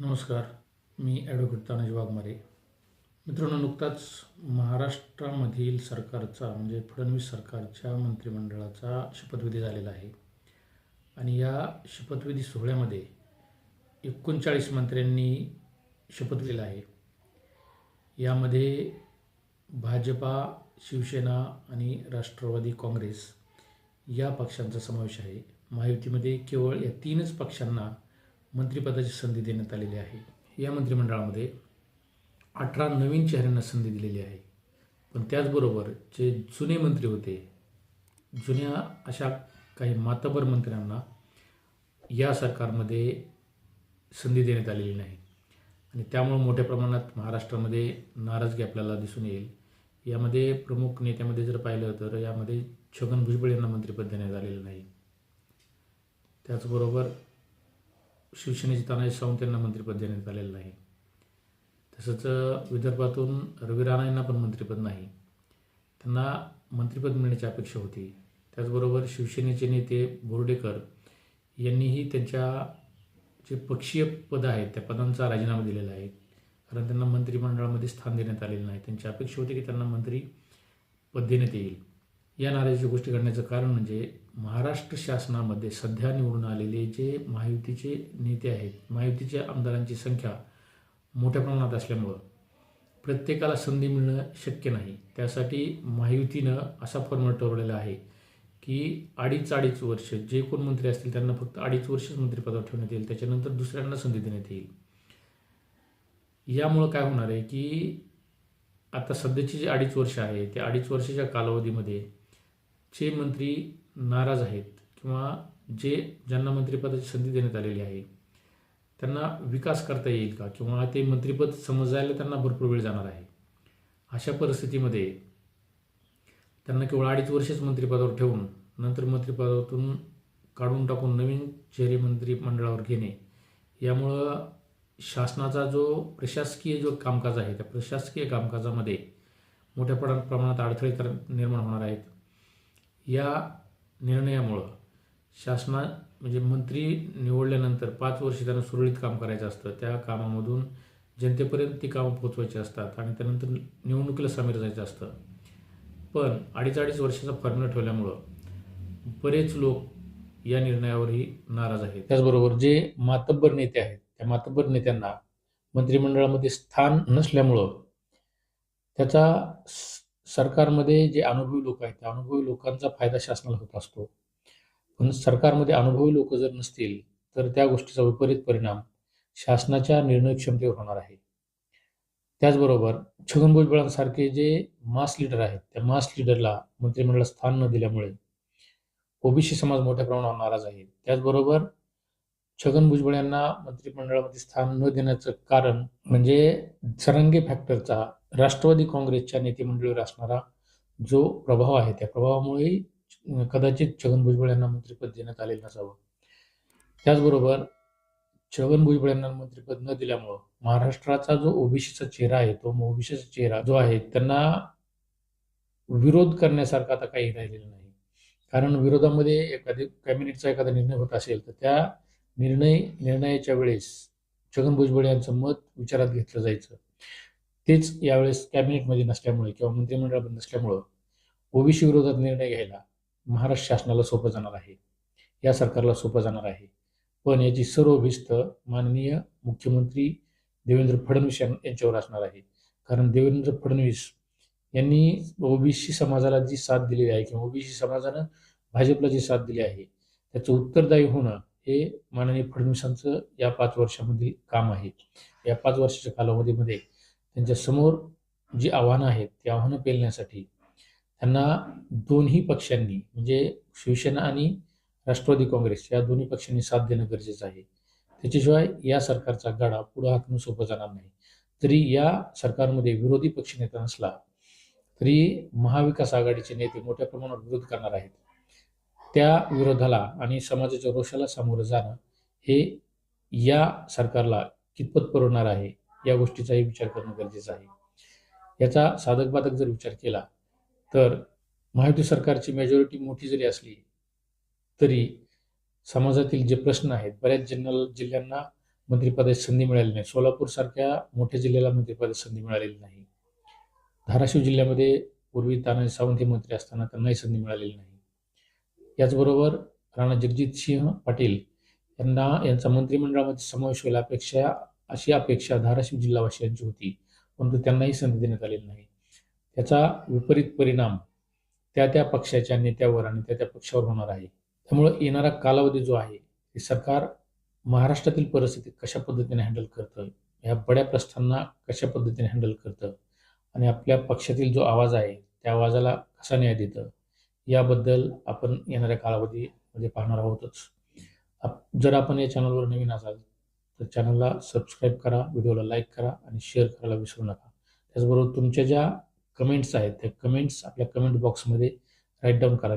नमस्कार मी ॲडव्होकेट तानाजी वाघमारे. मित्रांनो नुकताच महाराष्ट्रामधील सरकारचा म्हणजे फडणवीस सरकारच्या मंत्रिमंडळाचा शपथविधी झालेला आहे. आणि या शपथविधी सोहळ्यामध्ये एकोणचाळीस मंत्र्यांनी शपथ दिलेला आहे. यामध्ये भाजपा शिवसेना आणि राष्ट्रवादी काँग्रेस या पक्षांचा समावेश आहे. महायुतीमध्ये केवळ या तीनच पक्षांना मंत्रिपदाची संधी देण्यात आलेली आहे. या मंत्रिमंडळामध्ये अठरा नवीन चेहऱ्यांना संधी दिलेली आहे. पण त्याचबरोबर जे जुने मंत्री होते जुन्या अशा काही मातबर मंत्र्यांना या सरकारमध्ये संधी देण्यात आलेली नाही. आणि त्यामुळं मोठ्या प्रमाणात महाराष्ट्रामध्ये नाराजगी आपल्याला दिसून येईल. यामध्ये प्रमुख नेत्यामध्ये जर पाहिलं तर यामध्ये छगन भुजबळ यांना मंत्रिपद देण्यात आलेलं नाही. त्याचबरोबर शिवसेनेचे तानाजी सावंत यांना मंत्रिपद देण्यात आलेलं नाही. तसंच विदर्भातून रवी राणा यांना पण मंत्रिपद नाही. त्यांना मंत्रिपद मिळण्याची अपेक्षा होती. त्याचबरोबर शिवसेनेचे नेते बोर्डेकर यांनीही त्यांच्या जे पक्षीय पद आहेत त्या पदांचा राजीनामा दिलेला आहे. कारण त्यांना मंत्रिमंडळामध्ये स्थान देण्यात आलेलं नाही. त्यांची अपेक्षा होती की त्यांना मंत्री पद देण्यात येईल. या नाराजीची गोष्टी घडण्याचं कारण म्हणजे महाराष्ट्र शासनामध्ये सध्या निवडून आलेले जे महायुतीचे नेते आहेत महायुतीच्या आमदारांची संख्या मोठ्या प्रमाणात असल्यामुळं प्रत्येकाला संधी मिळणं शक्य नाही. त्यासाठी महायुतीनं असा फॉर्म्युला ठरवलेला आहे की अडीच अडीच वर्ष जे कोण मंत्री असतील त्यांना फक्त अडीच वर्षच मंत्रिपदावर ठेवण्यात येईल त्याच्यानंतर दुसऱ्यांना संधी देण्यात येईल. यामुळं काय होणार आहे की आता सध्याची जी अडीच वर्ष आहे त्या अडीच वर्षाच्या कालावधीमध्ये जे मंत्री नाराज आहेत किंवा जे ज्यांना मंत्रिपदाची संधी देण्यात आलेली आहे त्यांना विकास करता येईल का? किंवा ते मंत्रिपद समजायला त्यांना भरपूर वेळ जाणार आहे. अशा परिस्थितीमध्ये त्यांना केवळ अडीच वर्षच मंत्रिपदावर ठेवून नंतर मंत्रिपदातून काढून टाकून नवीन चेहरे मंत्रिमंडळावर घेणे यामुळं शासनाचा जो प्रशासकीय जो कामकाज आहे त्या प्रशासकीय कामकाजामध्ये मोठ्या प्रमाणात प्रमाणात अडथळे तर निर्माण होणार आहेत. या निर्णयामुळं शासना म्हणजे मंत्री निवडल्यानंतर पाच वर्ष त्यांना सुरळीत काम करायचं असतं. त्या कामामधून जनतेपर्यंत ती कामं पोचवायची असतात आणि त्यानंतर निवडणुकीला सामील जायचं असतं. पण अडीच अडीच वर्षाचा फॉर्म्युला ठेवल्यामुळं बरेच लोक या निर्णयावरही नाराज आहेत. त्याचबरोबर जे मातब्बर नेते आहेत त्या मातब्बर नेत्यांना मंत्रिमंडळामध्ये स्थान नसल्यामुळं त्याचा सरकारमध्ये जे अनुभवी लोक आहेत त्या अनुभवी लोकांचा फायदा शासनाला होत असतो. पण सरकारमध्ये अनुभवी लोक जर नसतील तर त्या गोष्टीचा विपरीत परिणाम शासनाच्या निर्णय क्षमतेवर होणार आहे. त्याचबरोबर छगन भुजबळांसारखे जे मास लीडर आहेत त्या मास लीडरला मंत्रिमंडळात स्थान न दिल्यामुळे ओबीसी समाज मोठ्या प्रमाणावर नाराज आहे. त्याचबरोबर छगन भुजबळ यांना मंत्रिमंडळामध्ये स्थान न देण्याचं कारण म्हणजे सरंगे फॅक्टरचा राष्ट्रवादी काँग्रेसच्या नेतेमंडळीवर असणारा जो प्रभाव आहे त्या प्रभावामुळे कदाचित छगन भुजबळ यांना मंत्रिपद देण्यात आलेलं नसावं. त्याचबरोबर छगन भुजबळ यांना मंत्रिपद न दिल्यामुळं महाराष्ट्राचा जो ओबीसीचा चेहरा आहे तो ओबीसीचा चेहरा जो आहे त्यांना विरोध करण्यासारखा आता काही राहिलेला नाही. कारण विरोधामध्ये एखादी कॅबिनेटचा एखादा निर्णय होत असेल तर त्या निर्णय निर्णयाच्या वेळेस छगन भुजबळ यांचं मत विचारात घेतलं जायचं. तेच यावेळेस कॅबिनेटमध्ये नसल्यामुळे किंवा मंत्रिमंडळामध्ये नसल्यामुळं ओबीसी विरोधात निर्णय घ्यायला महाराष्ट्र शासनाला सोपं जाणार आहे. या सरकारला सोपं जाणार आहे. पण याची सर्व भिस्त माननीय मुख्यमंत्री देवेंद्र फडणवीस यां- यांच्यावर असणार आहे. कारण देवेंद्र फडणवीस यांनी ओबीसी समाजाला जी साथ दिलेली आहे किंवा ओबीसी समाजानं भाजपला जी साथ दिली आहे त्याचं उत्तरदायी होणं हे माननीय फडणवीसांचं या पाच वर्षामधील काम आहे. या पाच वर्षाच्या कालावधीमध्ये त्यांच्यासमोर जी आव्हानं आहेत ती आव्हानं पेलण्यासाठी त्यांना दोन्ही पक्षांनी म्हणजे शिवसेना आणि राष्ट्रवादी काँग्रेस या दोन्ही पक्षांनी साथ देणं गरजेचं आहे. त्याच्याशिवाय या सरकारचा गाडा पुढं हाकणं सोपं जाणार नाही. तरी या सरकारमध्ये विरोधी पक्षनेता नसला तरी महाविकास आघाडीचे नेते मोठ्या प्रमाणावर विरोध करणार आहेत. त्या विरोधाला आणि समाजाच्या रोषाला सामोरं जाणं हे या सरकारला कितपत परवणार आहे? या गोष्टीचाही विचार करणं गरजेचं आहे. याचा साधक बाधक जर विचार केला तर महायुती सरकारची मेजॉरिटी मोठी जरी असली तरी समाजातील जे प्रश्न आहेत बऱ्याच जनरल जिल्ह्यांना मंत्रिपदाची संधी मिळाली नाही. सोलापूरसारख्या मोठ्या जिल्ह्याला मंत्रिपदाची संधी मिळालेली नाही. धाराशिव जिल्ह्यामध्ये पूर्वी तानाजी सावंत हे मंत्री असताना त्यांनाही संधी मिळालेली नाही. याचबरोबर राणा जगजितसिंह पाटील यांना यांचा मंत्रिमंडळामध्ये समावेश होईल अपेक्षा अशी अपेक्षा धाराशिव जिल्हावासियांची होती. परंतु त्यांनाही संधी देण्यात आलेली नाही. त्याचा विपरीत परिणाम त्या त्या पक्षाच्या नेत्यावर आणि त्या त्या पक्षावर होणार आहे. त्यामुळं येणारा कालावधी जो आहे हे सरकार महाराष्ट्रातील परिस्थिती कशा पद्धतीने हँडल करतं ह्या बड्या प्रश्नांना कशा पद्धतीने हँडल करतं आणि आपल्या पक्षातील जो आवाज आहे त्या आवाजाला कसा न्याय देतं याबद्दल आपण येणाऱ्या कालावधीमध्ये पाहणार आहोतच. आप जर आपण या चॅनलवर नवीन असाल तर चॅनलला सबस्क्राईब करा व्हिडिओला लाईक करा आणि शेअर करायला विसरू नका. त्याचबरोबर तुमच्या ज्या कमेंट्स आहेत त्या कमेंट्स आपल्या कमेंट बॉक्समध्ये राईट डाऊन करा.